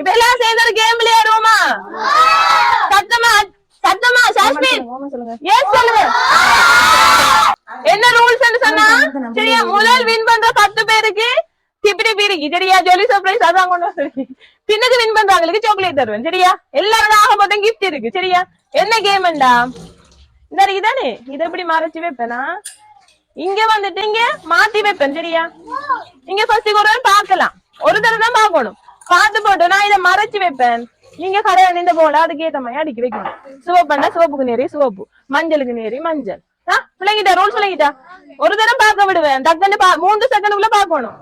இப்ப எல்லாம் சேர்ந்து ஒரு கேம் விளையாடுவோமா சத்தமா சத்தமா சாஸ்மின். எஸ் சொல்லுங்க என்ன ரூல்ஸ் சொன்னா? சரியா முதல் வின் பண்ற பத்து பேருக்கு திப்பிடி பீரிக்கு சரியா? ஜொலி சர்ப்ரைஸ் அதான் கொண்டு வந்து பின்னுக்கு வின் பண்றவங்களுக்கு சாக்லேட் தருவேன் சரியா? எல்லாரும் ஆக மொத்தம் கிஃப்ட் இருக்கு சரியா? என்ன கேம்டா இந்த இதானே இதை எப்படி மறைச்சு வைப்பேனா? இங்க வந்துட்டு இங்க மாத்தி வைப்பேன் சரியா? இங்க ஃபர்ஸ்ட் ஒரு தடவை பார்க்கலாம். ஒரு தடவை தான் பார்க்கணும். பார்த்து போட்டு நான் இதை மறைச்சு வைப்பேன். நீங்க கடையில நின்ற போல அதுக்கு ஏத்த மாதிரி அடுக்கி வைக்கணும். சிவப்புன்னா சிவப்புக்கு நேரி சிவப்பு. மஞ்சளுக்கு நேரி மஞ்சள். ஆ? பிள்ளைகிட்ட ரூல்ஸ் பிள்ளைகிட்டா ஒரு தடவை பார்க்க விடுவேன். டக்குன்னு மூன்று செகண்டுக்குள்ள பார்க்கணும்.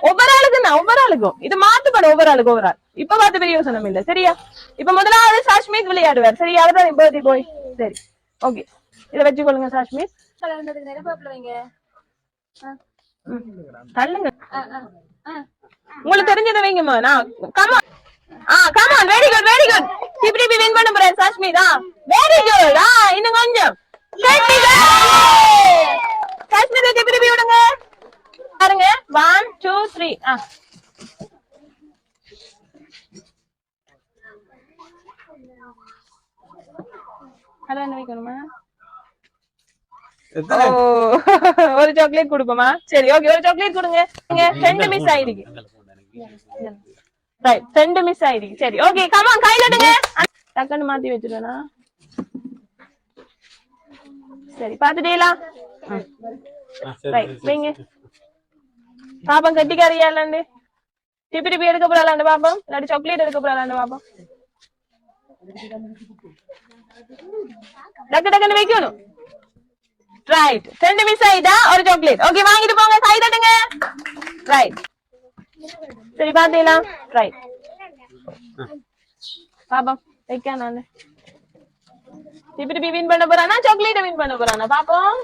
ஒவ்வொரு ஆளுக்கு நான் ஒவ்வொரு ஆளுக்கும். இது மாத்துப்படும் ஒவ்வொரு ஆளுக்கு ஒவ்வொரு ஆள். இப்ப பார்த்து பெரிய யோசனம் இல்ல. சரியா? இப்ப முதலாவது சாஷ்மித் விளையாடுவார். சரியா அவர்தான் பர்த்டே போய் சரி. ஓகே இதை வச்சுக்கொள்ளுங்க சாஷ்மித். நிறைய பாப்பில வைங்க தள்ளுங்க. உங்களுக்கு தெரிஞ்சதை வைங்கம்மா. நான் come on ah come on very good very good இப்படி இப்படி வின் பண்ண போறேன் சாஷ்மித் வெரி குட் ஆ இன்னும் கொஞ்சம். காஷ்மீர் இப்படி இப்படி விடுங்க. பாருங்க. ஒன் டூ த்ரீ ஆ. ஹலோ என்ன வைக்கணுமா? ஒரு சாக்லேட் கொடுப்போமா? சரி ஓகே ஒரு சாக்லேட் கொடுங்க. இங்க ரெண்டு மிஸ் ஆயிருக்கு ரைட் ரெண்டு மிஸ் ஆயிருக்கு சரி ஓகே கமான் கை தட்டுங்க. டக்குன்னு மாத்தி வச்சிருவேனா? சரி பாத்துட்டீங்களா ரைட் வைங்க. பாப்பம் கட்டிக்காரியாலாண்டு டிப்பி டிப்பி எடுக்க போறாளாண்டு பாப்போம்? இல்லாட்டி சாக்லேட் எடுக்க போறாளாண்டு பாப்போம்? டக்கு டக்குன்னு வைக்கணும். ரைட் ரெண்டு மிஸ் ஆயிட்டா ஒரு சாக்லேட் ஓகே வாங்கிட்டு போங்க. கை தட்டுங்க ரைட் சரி பாத்தீங்களா ரைட் பாப்போம். வைக்க நானு. டிபி டிபி வின் பண்ண போறானா சாக்லேட் வின் பண்ண போறானா? பாப்போம்.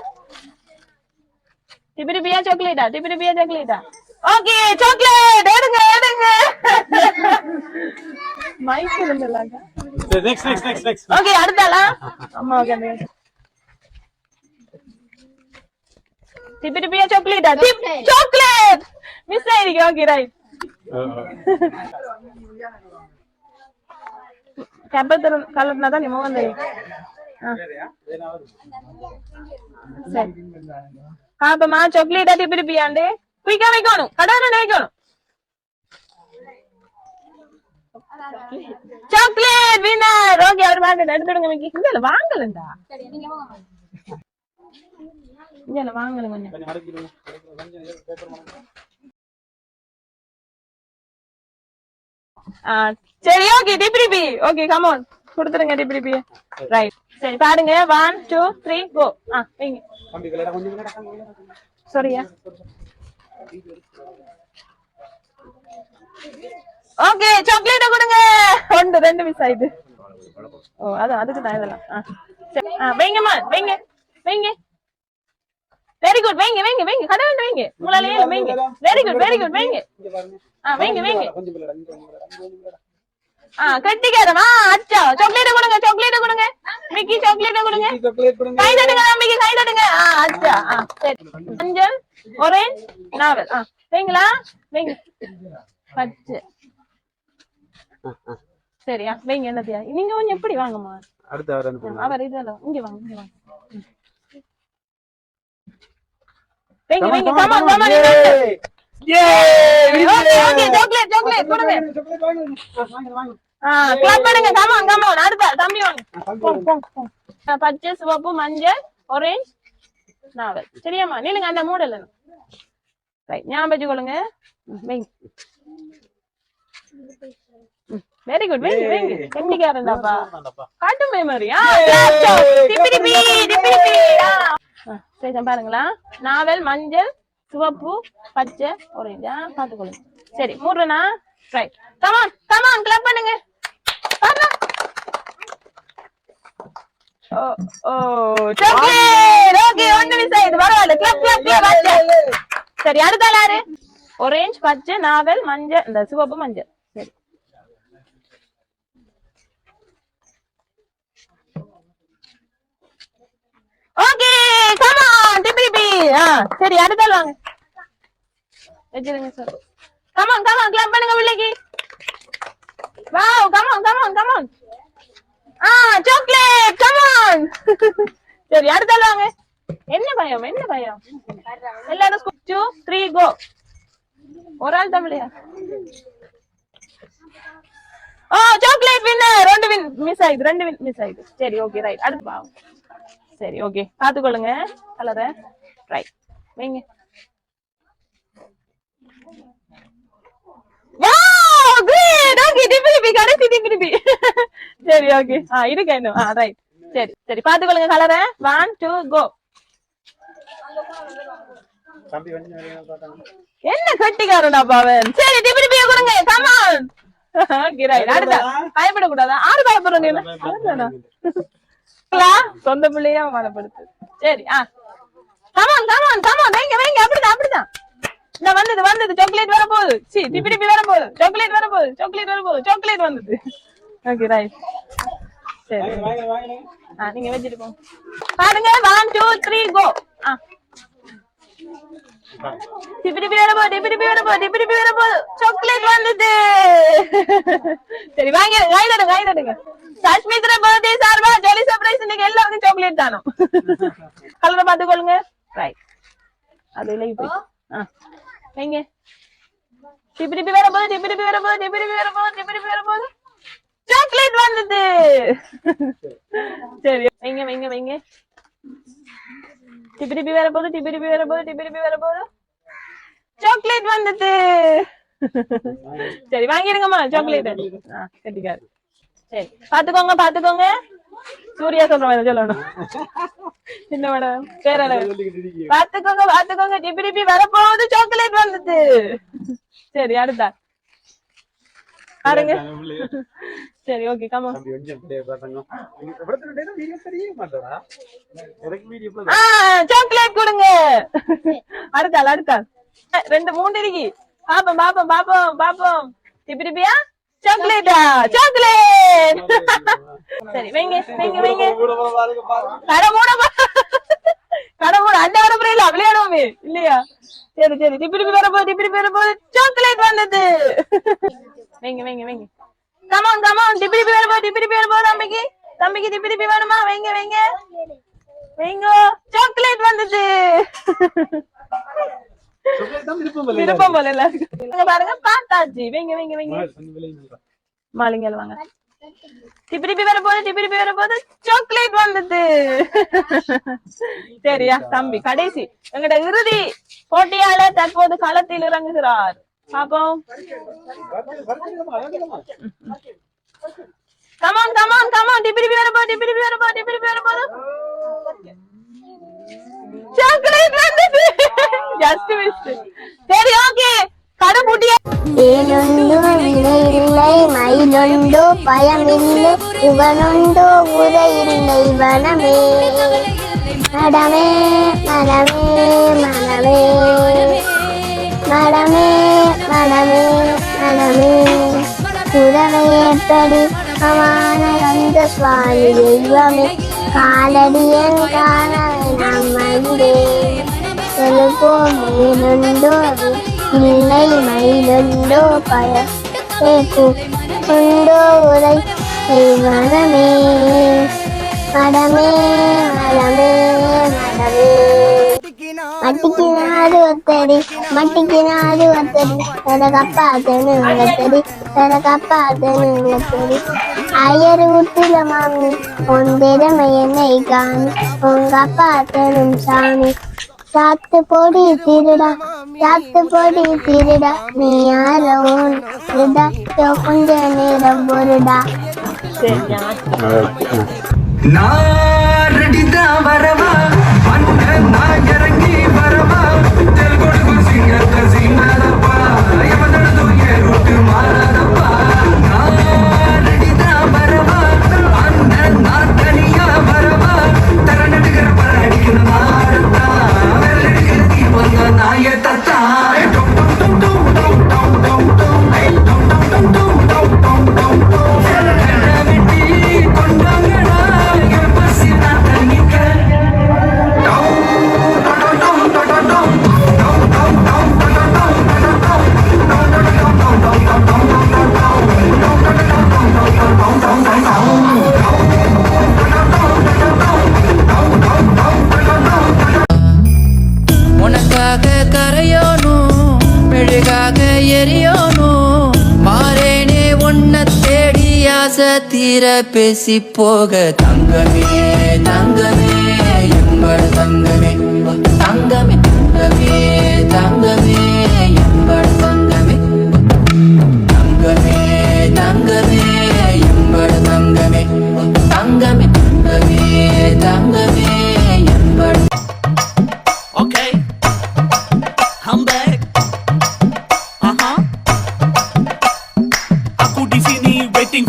டிபி டிபியா சாக்லேட்டா டிபி டிபியா சாக்லேட்டா ஓகே சாக்லேட் எடுங்க எடுங்க mike இருந்தலாங்க next next next next okay அடுத்தாளா அம்மா ஓகே டிபி டிபியா சாக்லேட்டா டிப் சாக்லேட் மிஸ் ஆயிருக்கு ஓகே ரைட் கப்பத்தர் கலர்னா தான் நீ முகம் தெரியும் ஆ. சரி பாப்பமா சாக்லேட்டா டிபி டிபியாண்டு குயிக்கா வைக்கணும் கடவுள் வைக்கணும் சாக்லேட் வினர் ஓகே அவர் வாங்க எடுத்துடுங்க மிக்கி இங்க வாங்கலண்டா சரி நீங்க வாங்க இங்க வாங்கல கொஞ்சம். சரி ஓகே டிபிடிபி ஓகே கம் ஆன் கொடுத்துருங்க டிபிடிபி ரைட் சரி பாருங்க. ஒன் டூ த்ரீ கோ ஆ வைங்க. சரியா ஓகே சாக்லேட் கொடுங்க. ஒன்று ரெண்டு மிஸ் ஆயிடுது ஓ அது அதுக்கு தான் இதெல்லாம். ஆ வைங்கம்மா வைங்க. வைங்க. வெரி குட் வைங்க வைங்க வைங்க கடவுள் வைங்க உங்களால வைங்க வெரி குட் வெரி குட் வைங்க ஆ வைங்க வைங்க ஆ கட்டிக்காரமா அச்சா சாக்லேட் கொடுங்க சாக்லேட் கொடுங்க மிக்கி சாக்லேட் கொடுங்க கை தட்டுங்க மிக்கி கை தட்டுங்க ஆ அச்சா ஆ சரி மஞ்சள் ஆரஞ்சு நாவல் ஆ வைங்களா வைங்க பச்சை சரியா வைங்க என்னத்தியா நீங்க கொஞ்சம் எப்படி வாங்கம்மா அடுத்து அவர் அவர் இதெல்லாம் இங்க வாங்க இங்க வாங்க வைங்க வைங்க come on come on okay okay chocolate chocolate கொடுங்க ஆ கிளப் பண்ணுங்க கமான் கமான் அடுத்த தம்பி வாங்க பச்சை சிவப்பு மஞ்சள் ஆரஞ்சு நாவல் சரியாம்மா நீங்க அந்த மூடல ரைட் ஞாபகம் வச்சுக்கொள்ளுங்க வைங்க வெரி குட் வைங்க வைங்க கண்டிக்காரன்டாப்பா காட்டு மெமரி ஆ டிப்பி டிப்பி டிப்பி டிப்பி ஆ ஆ, சரி பாருங்களா. நாவல் மஞ்சள் சிவப்பு பச்சை ஆரஞ்சா பாத்துக்கொள்ளுங்க சரி மூடுறனா? Right come on come on clap பண்ணுங்க. ஓ ஓ சாக்லேட் ஓகே மிஸ் ஆயிடுது. பரவாயில்ல. கிளப் கிளப் கிளப் சரி அடுத்த யாரு? ஆரஞ்சு பச்சை நாவல் மஞ்சள். இந்த சிவப்பு மஞ்சள். சரி. ஓகே கம் சரி அடுத்தால் வாங்க. வச்சிருங்க sir come come on come clap பண்ணுங்க பிள்ளைக்கு. Wow, come on come on come on ah chocolate come on சரி அடுத்தால் வாங்க. என்ன பயம் என்ன பயம்? எல்லாரும் டூ த்ரீ கோ ஒரு ஆள் தமிழையா? ஓ சாக்லேட் வின்னர் ரெண்டு வின் மிஸ் ஆயிடுது ரெண்டு வின் மிஸ் ஆயிடுது சரி ஓகே ரைட் அடுத்து சரி ஓகே பாத்துக்கொள்ளுங்க கலரை ரைட் வைங்க வாவ் கிரேட் ஓகே டிபி டிபி கடைசி டிபி சரி ஓகே ஆ இருக்கு இன்னும். ஆ ரைட் சரி சரி. பாத்துக்கொள்ளுங்க கலரை ஒன் டூ கோ என்ன கட்டிக்காரடா பாவன்? சரி டிபி டிபிய கொடுங்க. கமான் பயப்படக்கூடாதா? ஆறு? இல்லா? சொந்த பிள்ளையா மனப்படுத்து. சரி ஆ. கமான் கமான் கமான் வைங்க வைங்க அப்படிதான் அப்படிதான். இந்த வந்தது வந்தது. சாக்லேட் வர போகுது சி டிபி டிபி வர போகுது சாக்லேட் வர போகுது சாக்லேட் வர போகுது சாக்லேட் வந்தது ஓகே ரைட் சரி ஆ நீங்க வச்சுட்டு போங்க. பாருங்க ஒன் டூ த்ரீ கோ ஆ. டிபி டிபி வர போகுது டிபி டிபி வர போகுது டிபி வர போகுது சாக்லேட் வந்தது. சரி வாங்க கை தடுங்க கை தடுங்க. சஷ்மித்ர பர்த்டே சார்பா ஜாலி சர்ப்ரைஸ் இன்னைக்கு எல்லாருக்கும் சாக்லேட் தானோ கலரை பார்த்துக்கொள்ளுங்க. ரைட் அது இல்லை இப்படி. ஆ. வைங்க டிப்பி டிப்பி வரும்போது டிப்பி டிப்பி வரும்போது டிப்பி டிப்பி வரும்போது டிப்பி டிப்பி வரும்போது. சாக்லேட் வந்தது. சரி வைங்க வைங்க வைங்க. டிப்பி டிப்பி வரும்போது டிப்பி டிப்பி வரும்போது டிப்பி டிப்பி வரும்போது. சாக்லேட் வந்தது. சரி வாங்கிருங்கம்மா சாக்லேட் கட்டிக்காரு. சரி பாத்துக்கோங்க பாத்துக்கோங்க சூர்யா சொல்ற மாதிரி சொல்லணும். என்ன மேடம் பேர பாத்துக்கோங்க பாத்துக்கோங்க டிபி டிபி வரப்போகுது சாக்லேட் வந்தது. சரி அடுத்தா. பாருங்க. சரி ஓகே கமா சாக்லேட் கொடுங்க. அடுத்தாள் அடுத்தாள். ரெண்டு மூணு இருக்கு பாப்போம் பாப்போம் பாப்போம் பாப்போம். டிபி டிபியா சாக்லேட்டா சாக்லேட் சரி வைங்க வைங்க வைங்க. கடமூட கடமூட அந்த வர இல்ல விளையாடுவோமே. இல்லையா? சரி சரி. டிப்பி டிப்பி வரப்போது டிப்பி டிப்பி வரப்போது சாக்லேட் வந்தது. வைங்க வைங்க வைங்க. கமான் கமான் டிப்பி டிப்பி வரப்போது டிப்பி டிப்பி வரப்போது தம்பிக்கு. தம்பிக்கு டிப்பி டிப்பி வேணுமா? வைங்க வைங்க. வைங்க சாக்லேட் வந்தது. விருப்பம் போல எல்லாருக்கும். பாருங்க பார்த்தாச்சு வைங்க வைங்க வைங்க. மாலிங்க வாங்க டிபி டிபி வர போது டிபி டிபி வர போது சாக்லேட் வந்தது. சரியா தம்பி கடைசி. எங்கட இறுதி போட்டியாளர் தற்போது களத்தில் இறங்குகிறார். பாப்போம். Come on come on come on DP டிபி வர போது டிபி டிபி வர போது டிபி டிபி வர போது சாக்லேட் வந்தது ஜஸ்ட் மிஸ் சரி ஓகே கடை பூட்டியா? ஏனொண்டு வினையில்லை மயிலொண்டு பயமில்லை இவனுண்டு உரையில்லை வனமே. மடமே மனமே மனமே. மடமே மனமே எப்படி அமான அந்த சுவாமி தெய்வமே. காலடியன் காணவே நாம் வந்தேன் செல்போம் ஏனுண்டோ இல்லை மயிலுண்டோ பய உண்டோ உரை மடமே மடமே மடமே. ಅದು ಒತ್ತಡಿ ಮಟ್ಟಿಗಿನ ಅದು ಒತ್ತಡಿ ನನಗಪ್ಪ ಅದನ್ನು ಒತ್ತಡಿ ನನಗಪ್ಪ ಅದನ್ನು ಒತ್ತடி ஐயர் வீட்டுல மாமி உன் திறமை என்னை காணி. உங்க அப்பா அத்தனும் சாமி சாத்து பொடி திருடா சாத்து பொடி திருடா. நீ யாரோ திருடா? கொஞ்ச நேரம் பொருடா. நான் ஆசை பேசி போக தங்கமே தங்கமே எங்கள் தங்கமே. தங்கமே தங்கமே தங்கமே.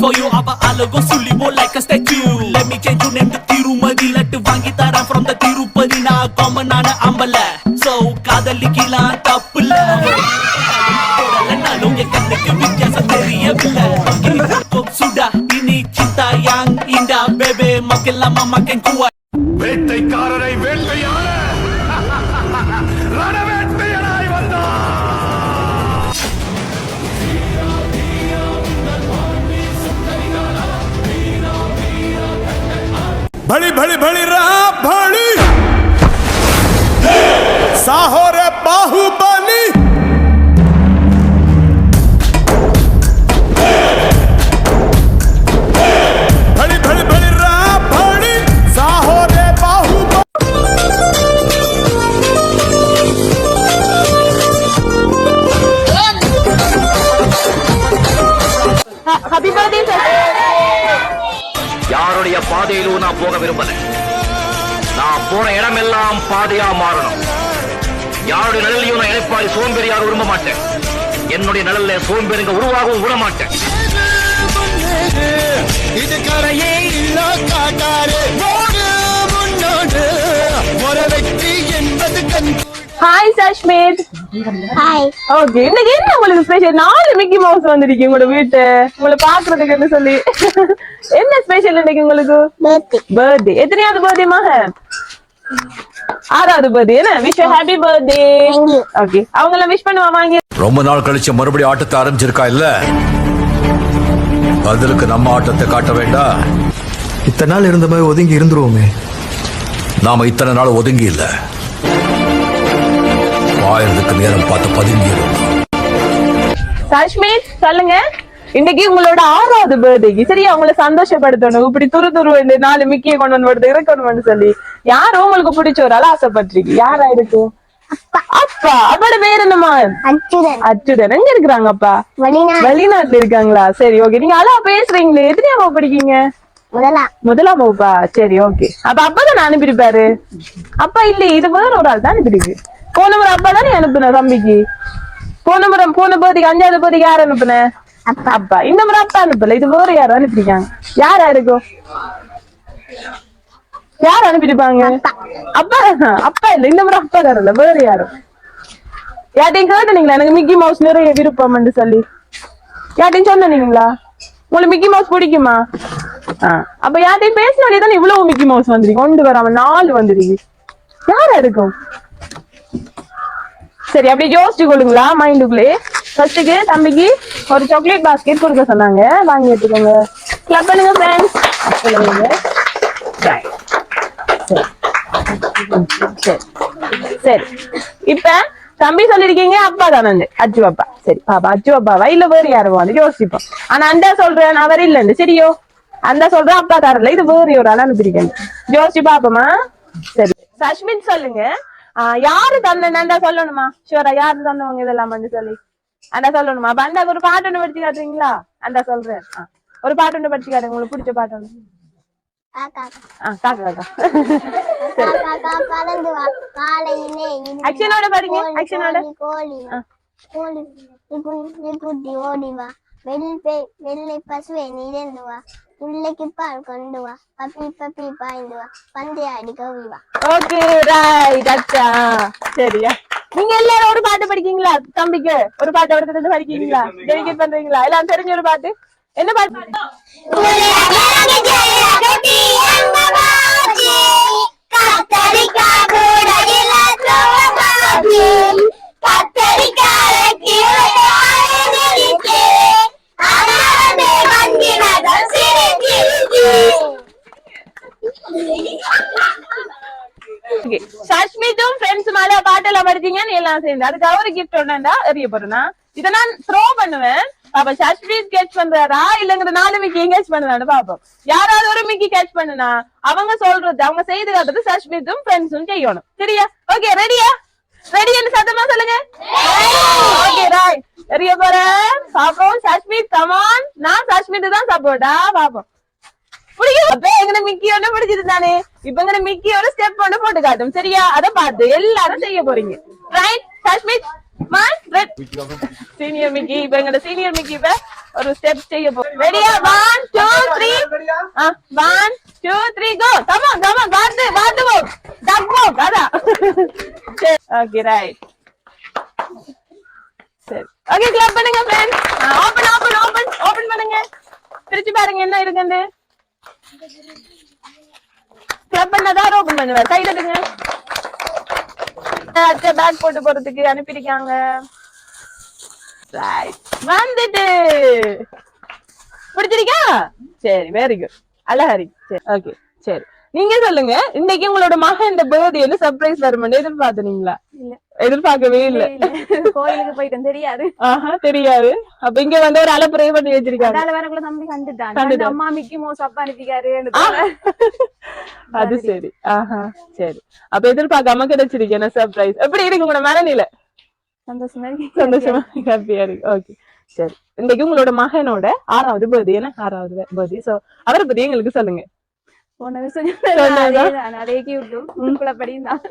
For you அவ அழகோ சுள்ளிவோ like a statue let me change you name to திருமதி லட்டு வாங்கி தரேன் ஃப்ரம் த திருப்பதி நான் காமன் ஆன அம்பல சோ காதலிக்கலாம் தப்புல போடலனாலும் என் கண்ணுக்கு வித்தியாசம் தெரியவில்லை சுடா இனி சிந்தா யாங் இண்டா பேபே மக்கள் அம்மா மக்கள் பாதையா மாறணும். யாருடைய நிழலையும் நான் இழைப்பாடி சோம்பேறியாக விரும்ப மாட்டேன். என்னுடைய நிழல்ல சோம்பேறிங்க உருவாகவும் விட மாட்டேன். இது கரையே இல்ல காட்டாரு ஓடு முன்னோடு. ஒரு வெற்றி என்பது கண் ஹாய் சஷ்மித் ஹாய் ஓகே இன்னைக்கு என்ன உங்களுக்கு ஸ்பெஷல் நாலு மிக்கி மவுஸ் வந்திருக்கு உங்களோட வீட்டு. உங்களை பாக்குறதுக்கு என்ன சொல்லி. என்ன ஸ்பெஷல் இன்னைக்கு உங்களுக்கு? பர்த்டே பர்த்டே எத்தனையாவது பர்த்டே மக ஆறாவது பர்த்டே என்ன? Wish happy birthday. ஓகே அவங்க எல்லாம் விஷ் பண்ணுவா வாங்கி. ரொம்ப நாள் கழிச்சு மறுபடியும் ஆட்டத்தை ஆரம்பிச்சிருக்கா இல்ல? பதிலுக்கு நம்ம ஆட்டத்தை காட்ட வேண்டாம் இத்தனை நாள் இருந்த மாதிரி ஒதுங்கி இருந்துருவோமே. நாம இத்தனை நாள் ஒதுங்கி இல்ல. ஆயிரத்துக்கு நேரம் பார்த்து பதுங்கி இருந்தோம் சஷ்மித் சொல்லுங்க. இன்னைக்கு உங்களோட ஆறாவது பர்த்டேக்கு சரியா உங்களை சந்தோஷப்படுத்தணும். இப்படி துரு துரு இந்த நாலு மிக்கிய கொண்டு வந்து வருது இறக்கணும்னு சொல்லி. யாரும் உங்களுக்கு பிடிச்ச ஒரு ஆள் ஆசைப்பட்டிருக்கு யாரா இருக்கும் அப்பா. அப்போட பேர் என்னம்மா? அச்சுதன். எங்க இருக்கிறாங்க அப்பா? வெளிநாடு. வெளிநாட்டுல இருக்காங்களா? சரி ஓகே நீங்க அழகா பேசுறீங்களே. எத்தனையாம படிக்கீங்க முதலாம் முதலாம் வகுப்பா? சரி ஓகே அப்ப அப்பா தானே அனுப்பியிருப்பாரு? அப்பா இல்லையே இது வேற ஒரு ஆள் தான் அனுப்பியிருக்கு போன முறை அப்பா தானே அனுப்புன தம்பிக்கு? போன முறை போன போதிக்கு அஞ்சாவது போதிக்கு யார் அனுப்புன? அப்பா. இந்த முறை அப்பா அனுப்பல. இது வேற யாரும் அனுப்பிருக்காங்க யார் இருக்கும் யார் அனுப்பிருப்பாங்க அப்பா. அப்பா இல்ல. இந்த முறை அப்பா தரல வேற யாரும் யார்ட்டையும் கேட்டுனீங்களா? எனக்கு மிக்கி மவுஸ் நிறைய விருப்பம்னு சொல்லி. யார்ட்டையும் சொன்னீங்களா உங்களுக்கு மிக்கி மவுஸ் பிடிக்குமா? அப்ப யார்ட்டையும் பேசினாலே தானே இவ்வளவு மிக்கி மவுஸ் வந்துருக்கு. கொண்டு வராம நாலு வந்துருக்கு. யாரா இருக்கும் சரி அப்படியே யோசிச்சு கொள்ளுங்களா? மைண்டுக்குள்ளே ஃபர்ஸ்ட்டுக்கு தம்பிக்கு ஒரு சாக்லேட் பாஸ்கெட் கொடுக்க சொன்னாங்க. வாங்கி எடுத்துக்கோங்க. கிளப் பண்ணுங்க ஃப்ரெண்ட்ஸ் சொல்லுங்க சரி. சரி. இப்ப தம்பி சொல்லிருக்கீங்க அப்பா தானே அச்சு பாப்பா. சரி பாப்பா அச்சு பாப்பாவா? இல்ல வேறு யாரும் வந்து? யோசிப்போம். ஆனா அந்த சொல்றேன் அவர் இல்லன்னு சரியோ? அந்த சொல்றேன் அப்பா தரல. இது வேறு ஒரு ஆள் அனுப்பியிருக்கேன் யோசிச்சு பாப்போமா? சரி. சஷ்மித் சொல்லுங்க. ஆஹ் யாரு தந்தா சொல்லணுமா? ஷோரா யாரு தந்தவங்க இதெல்லாம் வந்து சொல்லி? அண்டா சொல்லணுமா? அப்ப அண்டா ஒரு பாட்டு ஒண்ணு படிச்சு காட்டுறீங்களா? அண்டா சொல்றேன். ஒரு பாட்டு ஒண்ணு படிச்சு காட்டுங்க. உங்களுக்கு பிடிச்ச பாட்டு ஒண்ணு. ஆக்ஷனோட பாருங்க. ஆக்ஷனோட கோழி, கோழி. வா. கோழி நிப்பு- நிப்புட்டி ஓடி வா. வெள்ளை வெள்ளை பசுவை நிறந்து வா. பிள்ளைக்கு பால் கொண்டு வா. பப்பி பப்பி பாய்ந்து வா. பந்தையாடி கவி வா. ஓகே ரைட் அச்சா. சரியா? நீங்க எல்லாரும் ஒரு பாட்டு படிக்கீங்களா தம்பிக்கு ஒரு பாட்டு ஒருத்தர் படிக்கீங்களா டெடிகேட் பண்றீங்களா எல்லாம் தெரிஞ்ச ஒரு பாட்டு என்ன பாட்டு மேல பாட்டெல்லாம் சேர்ந்து. அதுக்கு அவரு கிஃப்ட் ஒண்ணா எறிய போறேன்னா இதை நான் த்ரோ பண்ணுவேன். பாப்பா சஷ்மீத் கேட்ச் பண்றாரா? இல்லங்கிற நாலு மிக்கி கேட்ச் பண்ணான்னு பாப்போம் யாராவது ஒரு மிக்கி கேட்ச் பண்ணுனா அவங்க சொல்றது அவங்க செய்து காட்டுறது சஷ்மீத்தும் ஃப்ரெண்ட்ஸும் செய்யணும். சரியா? ஓகே ரெடியா ரெடின்னு சத்தமா சொல்லுங்க. ஓகே ராய் எரிய போறேன். பாப்போம் சஷ்மீத் கமான் நான் சஷ்மீத் தான் சப்போர்ட்டா பாப்போம் பிடிக்கும் அப்ப எங்கன மிக்கி ஒண்ணு இப்ப எங்கன மிக்கி ஸ்டெப் ஒன்று போட்டு காட்டும். சரியா? அதை பார்த்து எல்லாரும் செய்ய போறீங்க. Right red. சீனியர் மிக்கி இப்ப எங்கட சீனியர் மிக்கி இப்ப ஒரு ஸ்டெப் செய்ய போறோம் ரெடியா one two three one two three go comma கமா பார்த்து பார்த்து போ டக் போ ஓகே ரைட் சரி. ஓகே கிளப் பண்ணுங்க friends open open open open பண்ணுங்க. பிரிச்சு பாருங்க என்ன இருக்குன்னு கிளப் பண்ணதான் ஓபன் பண்ணுவேன். கையில எடுங்க. அத்தை பேக் போட்டு போறதுக்கு அனுப்பியிருக்காங்க. வந்துட்டு. பிடிச்சிருக்கா சரி வெரி குட் அழகரி சரி. ஓகே சரி. நீங்க சொல்லுங்க. இன்னைக்கு உங்களோட மகன் இந்த பர்த்டே சர்ப்ரைஸ் வருமான்னு எதிர்பார்த்தீங்களா? இல்ல. எதிர்பார்க்கவே இல்ல. கோயிலுக்கு போயிட்டேன் தெரியாது. ஆஹா தெரியாது. அப்ப இங்க வந்து ஒரு அலப்புறைய பண்ணி வச்சிருக்காங்க. அதால தம்பி கண்டுட்டான் கண்டுட்டான். கண்டு அம்மா மிக்கி மோஸ் அப்பா அனுப்பிக்காரு அது சரி. ஆஹா சரி. அப்ப எதிர்பார்க்காம கிடைச்சிருக்கு. என்ன சர்ப்ரைஸ் எப்படி இருக்கு உங்களோட மனநிலை? சந்தோஷமா. சந்தோஷமா ஹாப்பியா இருக்கு. ஓகே சரி. இன்னைக்கு உங்களோட மகனோட ஆறாவது பர்த்டே என்ன ஆறாவது பர்த்டே சோ அவரை பத்தி எங்களுக்கு சொல்லுங்க. போன வருஷம் அதே கியூட் குளப்படியும் தான்.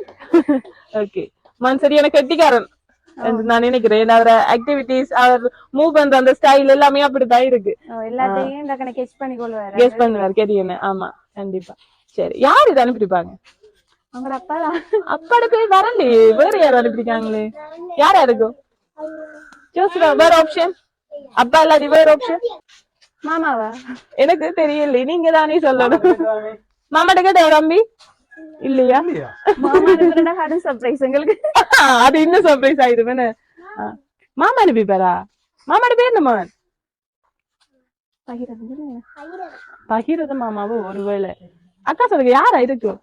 ஓகே மன் சரியான கெட்டிக்காரன் என்று நான் நினைக்கிறேன். அவர ஆக்டிவிட்டிஸ் அவர் மூவ் பண்ற அந்த ஸ்டைல் எல்லாமே அப்படித்தான் இருக்கு. எல்லாத்தையும் கெச் பண்ணி கொள்வாரு. கெஸ் பண்ணுவார் கெரியன்னு ஆமா கண்டிப்பா. சரி யார் இதை அனுப்பியிருப்பாங்க? அவங்களோட அப்பா தான். அப்பாட போய் வரலையே வேற யாரும் அனுப்பியிருக்காங்களே? யாரா இருக்கும் ஜோசிரா வேற ஆப்ஷன் அப்பா இல்லாத வேற ஆப்ஷன் மாமாவா? எனக்கு தெரியல நீங்க தானே சொல்லணும். மாமாட்ட கேட்ட தம்பி? இல்லையா? கடும் சர்ப்ரைஸ் எங்களுக்கு அது இன்னும் சர்ப்ரைஸ் ஆயிடும் என்ன ஆ. மாமா அனுப்பிப்பாரா? மாமாட்ட பேர் என்ன மகன் பகிரது பகிரத மாமாவும் ஒருவேளை. அக்கா சொல்லுங்க யாரா இருக்கும்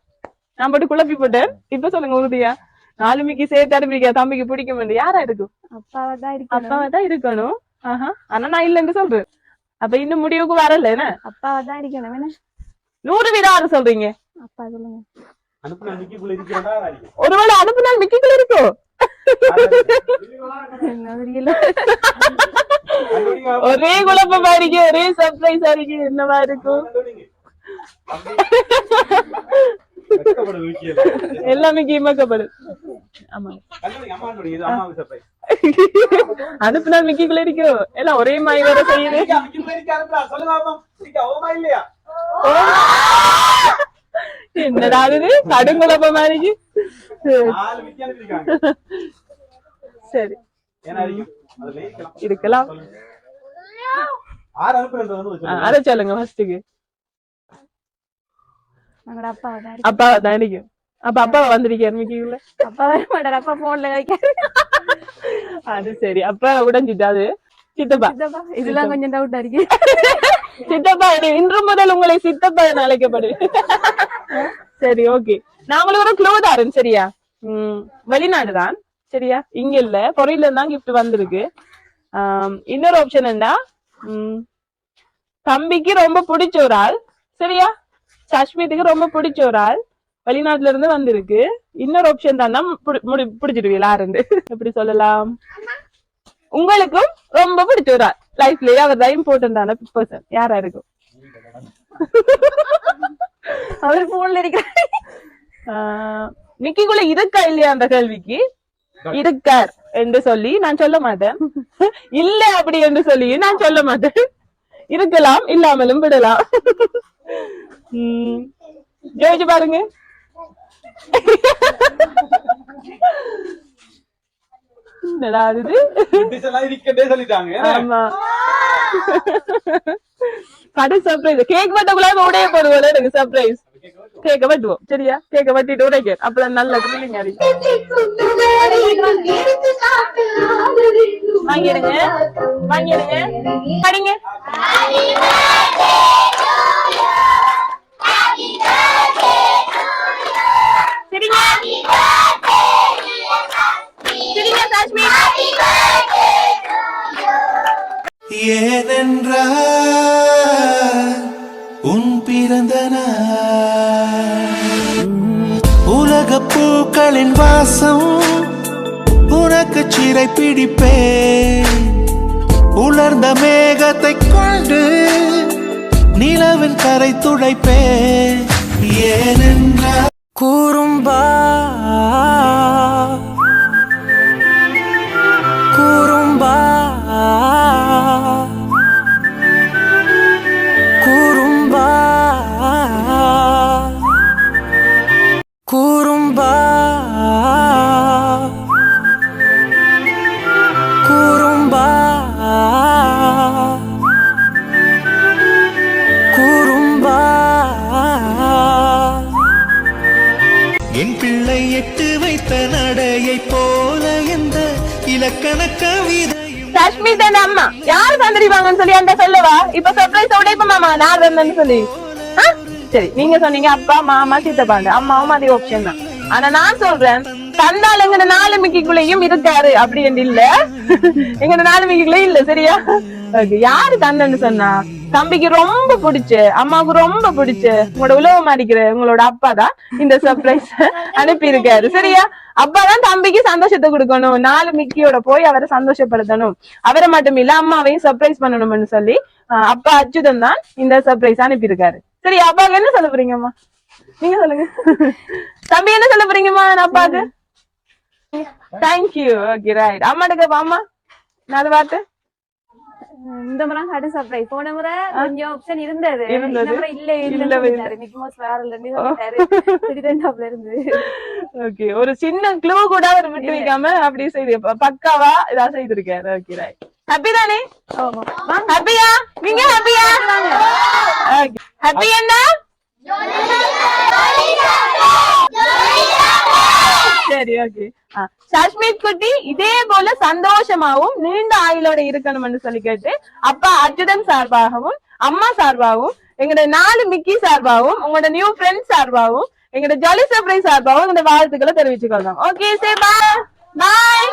நான் போட்டு குழப்பி போட்டேன். இப்ப சொல்லுங்க உறுதியா. நாலு மிக்கி சேர்த்து அனுப்பிக்கா தம்பிக்கு பிடிக்க மாட்டேன் யாரா இருக்கும் அப்பாவை தான் இருக்கு அப்பாவை தான் இருக்கணும். ஆஹா. ஆனா நான் இல்லைன்னு சொல்றேன். அப்ப இன்னும் முடிவுக்கு வரல என்ன? அப்பாவை தான் இருக்கணும் நூறு யாரு சொல்றீங்க. அப்பா சொல்லுங்க. ஒருவேளை அனுப்புனால் மிக்கிக்குள்ள இருக்கும் ஒரே குழப்பமா இருக்கு ஒரே சர்ப்ரைஸா இருக்கு என்னவா இருக்கும் எல்லாமே கீமக்கப்படும் ஆமா. அனுப்புனால் மிக்கிக்குள்ள இருக்கும் எல்லாம் ஒரே மாதிரி வேற செய்யுது. என்னடா இது? கடுங்குழப்பமா இருக்கு சரி. இருக்கலாம் அதை சொல்லுங்க. இருக்கு அப்பா தான் இருக்கும் அப்ப அப்பா வந்திருக்காரு மிக்கிக்குள்ள அப்பா வர மாட்டாரு. அப்பா போன்ல அது சரி. அப்ப உடைஞ்சிட்டு அது சித்தப்பா. இதெல்லாம் கொஞ்சம் டவுட்டா இருக்கு. சித்தப்பா இனி இன்று முதல் உங்களை சித்தப்பா என சரி ஓகே நான் உங்களுக்கு ஒரு க்ளூ தாரேன் சரியா? உம் வெளிநாடு தான் சரியா? இங்க இல்ல பொறையில தான் gift வந்திருக்கு. இன்னொரு ஆப்ஷன் என்ன? உம் தம்பிக்கு ரொம்ப பிடிச்ச ஒரு ஆள் சரியா? காஷ்மீருக்கு ரொம்ப பிடிச்ச ஒரு ஆள் வெளிநாட்டுல இருந்து வந்திருக்கு. இன்னொரு ஆப்ஷன் தான்? தான் பிடிச்சிருவீங்களா இருந்து எப்படி சொல்லலாம்? உங்களுக்கும் ரொம்ப பிடிச்ச ஒரு ஆள் லைஃப்லயே அவர் தான் இம்பார்ட்டன்டான பர்சன் யாரா இருக்கும்? அவர் போன்ல இருக்கிறாரு. ஆஹ் நிக்கிக்குள்ள இருக்கா இல்லையா அந்த கேள்விக்கு? இருக்கார் என்று சொல்லி நான் சொல்ல மாட்டேன். இல்ல அப்படி என்று சொல்லி நான் சொல்ல மாட்டேன். இருக்கலாம் இல்லாமலும் விடலாம். உம் ஜோதிச்சு பாருங்க. என்னடா இது? ஆமா. கடு சர்ப்ரைஸ் கேக் வெட்டக்குள்ள உடைய போடுவோம் எனக்கு சர்ப்ரைஸ் கேக்க வெட்டுவோம். சரியா? கேக்க வெட்டிட்டு உடைக்க. அப்புறம் நல்ல த்ரில்லிங் வாங்கிடுங்க. வாங்கிடுங்க. படிங்க. ஏனென்றால் உன் பிறந்த உலக பூக்களின் வாசம் உனக்கு சிறை பிடிப்பேன். உலர்ந்த மேகத்தை கொண்டு நிலவின் கரை துடைப்பேன். ஏனென்றால் மாமா சொல்லி. சரி நீங்க சொன்னீங்க அப்பா மாமா சித்தப்பாண்டு அம்மாவும் அதே ஆப்ஷன் தான். ஆனா நான் சொல்றேன் தந்தால் எங்க நாலு மிக்கிக்குள்ளேயும் இருக்காரு அப்படின்னு இல்ல. எங்க நாலு மிக்கிக்குள்ளேயும் இல்ல சரியா? யாரு தந்தன்னு சொன்னா? தம்பிக்கு ரொம்ப பிடிச்சு அம்மாவுக்கு ரொம்ப பிடிச்சு உங்களோட உழவு அடிக்கிற உங்களோட அப்பா தான் இந்த சர்ப்ரைஸ் அனுப்பி இருக்காரு சரியா? அப்பாதான் தம்பிக்கு சந்தோஷத்தை கொடுக்கணும். நாலு மிக்கியோட போய் அவரை சந்தோஷப்படுத்தணும். அவரை மட்டும் இல்ல அம்மாவையும் சர்ப்ரைஸ் பண்ணணும்னு சொல்லி அப்பா அச்சுதன் தான் இந்த சர்ப்ரைஸ் அனுப்பியிருக்காரு. சரி அப்பாவுக்கு என்ன சொல்ல போறீங்கம்மா? நீங்க சொல்லுங்க. தம்பி என்ன சொல்ல போறீங்கம்மா? நான் அப்பாவுக்கு தேங்க்யூ ஓகே ரைட் அம்மாட்டுக்கு அம்மா நாலு வார்த்தை இந்த முறை கடும் சர்ப்ரைஸ் போன முறை கொஞ்சம் ஆப்ஷன் இருந்தது. இல்ல இல்ல இல்லை. மிக்கி மவுஸ் வேற இல்லன்னு சொல்லிட்டாரு திடீர்னு இருந்து ஓகே ஒரு சின்ன க்ளூ கூட அவர் விட்டு வைக்காம அப்படி செய்து பக்காவா இதா செய்திருக்காரு. ஓகே ரைட் ஹாப்பி தானே? ஹாப்பியா? நீங்க ஹாப்பியா? ஹாப்பி என்ன? சரி ஓகே. சாஷ்மீர் குட்டி இதே போல சந்தோஷமாவும் நீண்ட ஆயுளோட இருக்கணும்னு சொல்லி கேட்டு அப்பா அர்ஜுதன் சார்பாகவும் அம்மா சார்பாகவும் எங்களோட நாலு மிக்கி சார்பாகவும் உங்களோட நியூ ஃப்ரெண்ட்ஸ் சார்பாகவும் எங்களோட ஜாலி சர்ப்ரைஸ் சார்பாகவும் இந்த வாழ்த்துக்களை தெரிவிச்சுக்கொள்றோம் ஓகே சே பாய் பாய்